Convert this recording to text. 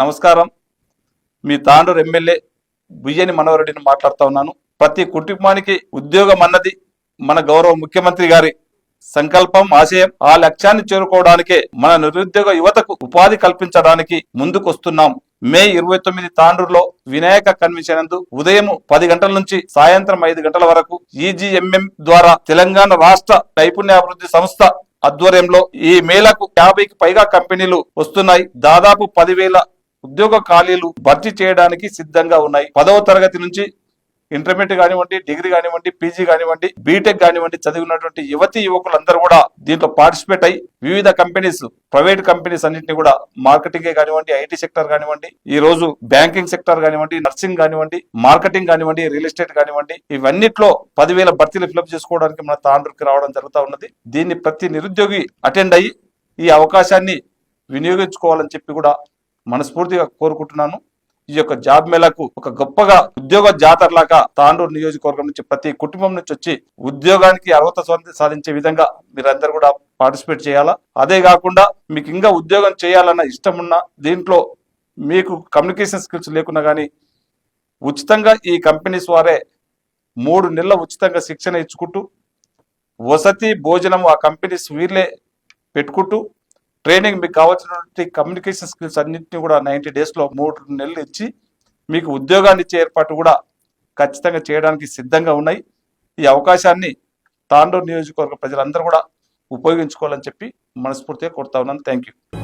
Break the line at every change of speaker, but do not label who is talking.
నమస్కారం. మీ తాండూరు ఎమ్మెల్యే బియ్యని మనోహరెడ్డిని మాట్లాడుతూ ఉన్నాను. ప్రతి కుటుంబానికి ఉద్యోగం అన్నది మన గౌరవ ముఖ్యమంత్రి గారి సంకల్పం ఆశయం. ఆ లక్ష్యాన్ని చేరుకోవడానికే మన నిరుద్యోగ యువతకు ఉపాధి కల్పించడానికి ముందుకొస్తున్నాం. మే ఇరవై తొమ్మిది తాండూరులో వినాయక కన్వెన్షన్ నందు ఉదయం పది గంటల నుంచి సాయంత్రం ఐదు గంటల వరకు ఈజీఎంఎం ద్వారా తెలంగాణ రాష్ట్ర నైపుణ్యాభివృద్ధి సంస్థ ఆధ్వర్యంలో ఈ మేళకు యాభైకి పైగా కంపెనీలు వస్తున్నాయి. దాదాపు పదివేల ఉద్యోగ ఖాళీలు భర్తీ చేయడానికి సిద్ధంగా ఉన్నాయి. పదవ తరగతి నుంచి ఇంటర్మీడియట్ కానివ్వండి డిగ్రీ కానివ్వండి పీజీ కానివ్వండి బీటెక్ కానివ్వండి చదివినటువంటి యువతి యువకులందరూ కూడా దీంట్లో పార్టిసిపేట్ అయ్యి వివిధ కంపెనీస్ ప్రైవేట్ కంపెనీస్ అన్నింటినీ కూడా మార్కెటింగ్ కానివ్వండి ఐటీ సెక్టర్ కానివ్వండి ఈ రోజు బ్యాంకింగ్ సెక్టర్ కానివ్వండి నర్సింగ్ కానివ్వండి మార్కెటింగ్ కానివ్వండి రియల్ ఎస్టేట్ కానివ్వండి ఇవన్నిట్లో పదివేల భర్తీలు ఫిలప్ చేసుకోవడానికి మన తాండ్రుకి రావడం జరుగుతూ ఉన్నది. దీన్ని ప్రతి నిరుద్యోగి అటెండ్ అయ్యి ఈ అవకాశాన్ని వినియోగించుకోవాలని చెప్పి కూడా మనస్ఫూర్తిగా కోరుకుంటున్నాను. ఈ యొక్క జాబ్ మేళకు ఒక గొప్పగా ఉద్యోగ జాతరలాగా తాండూరు నియోజకవర్గం నుంచి ప్రతి కుటుంబం నుంచి వచ్చి ఉద్యోగానికి అర్హత స్వాతంత్రం సాధించే విధంగా మీరందరూ కూడా పార్టిసిపేట్ చేయాలా? అదే కాకుండా మీకు ఇంకా ఉద్యోగం చేయాలన్న ఇష్టం ఉన్న దీంట్లో మీకు కమ్యూనికేషన్ స్కిల్స్ లేకున్నా కానీ ఉచితంగా ఈ కంపెనీస్ వారే మూడు నెలల ఉచితంగా శిక్షణ ఇచ్చుకుంటూ వసతి భోజనం ఆ కంపెనీస్ వీళ్ళే పెట్టుకుంటూ ట్రైనింగ్ మీకు కావాల్సినటువంటి కమ్యూనికేషన్ స్కిల్స్ అన్నింటినీ కూడా నైంటీ డేస్లో మూడు నెలలు ఇచ్చి మీకు ఉద్యోగాన్ని ఇచ్చే ఏర్పాటు కూడా ఖచ్చితంగా చేయడానికి సిద్ధంగా ఉన్నాయి. ఈ అవకాశాన్ని తాండూరు నియోజకవర్గ ప్రజలందరూ కూడా ఉపయోగించుకోవాలని చెప్పి మనస్ఫూర్తిగా కోరుతా ఉన్నాను. Thank you